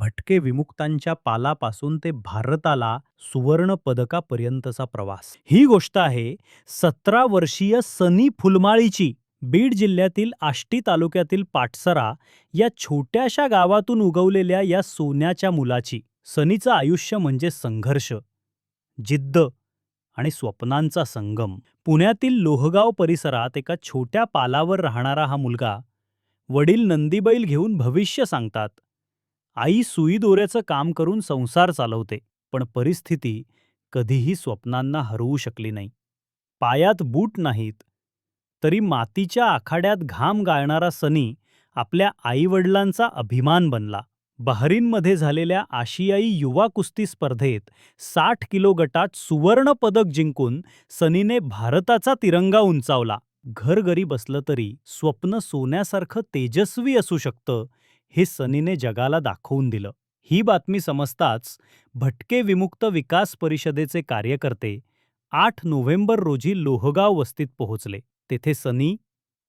भटके विमुक्तांच्या पालापासून ते भारताला सुवर्ण पदकापर्यंतचा प्रवास. ही गोष्ट आहे सतरा वर्षीय सनी फुलमाळीची. बीड जिल्ह्यातील आष्टी तालुक्यातील पाटसरा या छोट्याशा गावातून उगवलेल्या या सोन्याच्या मुलाची. सनीचं आयुष्य म्हणजे संघर्ष जिद्द आणि स्वप्नांचा संगम. पुण्यातील लोहगाव परिसरात एका छोट्या पालावर राहणारा हा मुलगा वडील नंदीबैल घेऊन भविष्य सांगतात. आई सुई दोऱ्याचं काम करून संसार चालवते पण परिस्थिती कधीही स्वप्नांना हरवू शकली नाही. पायात बूट नाहीत तरी मातीच्या आखाड्यात घाम गाळणारा सनी आपल्या आईवडिलांचा अभिमान बनला. बहरीनमध्ये झालेल्या आशियाई युवा कुस्ती स्पर्धेत साठ किलो गटात सुवर्ण पदक जिंकून सनीने भारताचा तिरंगा उंचावला. घरघरी बसलं तरी स्वप्न सोन्यासारखं तेजस्वी असू शकतं हे सनीने जगाला दाखवून दिलं. ही बातमी समजताच भटके विमुक्त विकास परिषदेचे कार्यकर्ते आठ नोव्हेंबर रोजी लोहगाव वस्तीत पोहोचले. तेथे सनी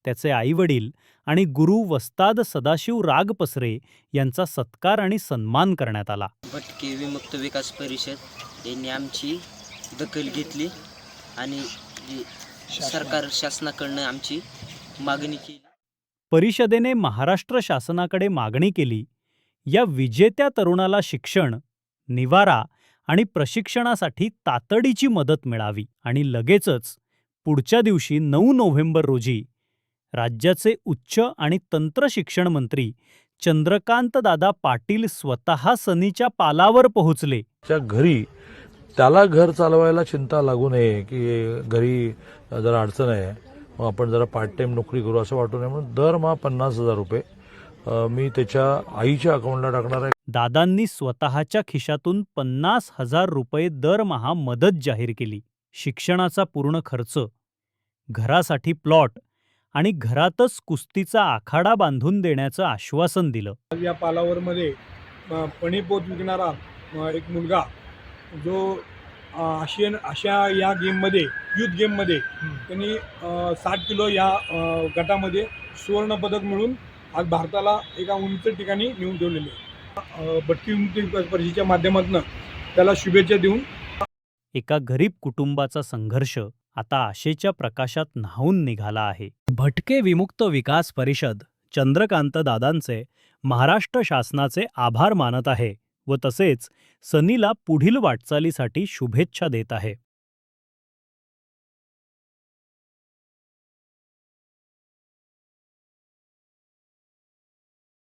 त्याचे आईवडील आणि गुरु वस्ताद सदाशिव राग पसरे यांचा सत्कार आणि सन्मान करण्यात आला. भटके विमुक्त विकास परिषद यांनी आमची दखल घेतली आणि सरकार शासनाकडनं आमची मागणी केली. परिषदेने महाराष्ट्र शासनाकडे मागणी केली. या विजेत्या तरुणाला शिक्षण निवारा आणि प्रशिक्षणासाठी तातडीची मदत मिळावी आणि लगेचच पुढच्या दिवशी नऊ नोव्हेंबर रोजी राज्याचे उच्च आणि तंत्र शिक्षण मंत्री चंद्रकांतदादा पाटील स्वतः सनीच्या पालावर पोहोचले. त्या घरी त्याला घर चालवायला चिंता लागू नये की घरी जरा अडचण आहे. मग आपण जरा पार्ट टाइम नोकरी करू असं वाटू नये म्हणून दरमहा पन्नास हजार रुपये. मी त्याच्या आईच्या अकाउंटला टाकणार आहे. दादांनी स्वतःच्या खिशातून पन्नास हजार रुपये दरमहा मदत जाहीर केली. शिक्षणाचा पूर्ण खर्च घरासाठी प्लॉट आणि घरातच कुस्तीचा आखाडा बांधून देण्याचं आश्वासन दिलं. या पालावरमध्ये अ, पणीपोत विकणारा एक मुलगा जो आशियन अशा या गेममध्ये युथ गेममध्ये त्यांनी साठ किलो या गटामध्ये सुवर्णपदक मिळून आज भारताला एका उंच ठिकाणी नेऊन ठेवलेले आहे. भटकी विमुक्ती स्पर्धेच्या माध्यमातून त्याला शुभेच्छा देऊन एका गरीब कुटुंबाचा संघर्ष आता आशेच्या प्रकाशात न्हावून निघाला आहे भटके विमुक्त विकास परिषद चंद्रकांत दादांचे महाराष्ट्र शासनाचे आभार मानत आहे व तसेच सनीला पुढील वाटचालीसाठी शुभेच्छा देत आहे.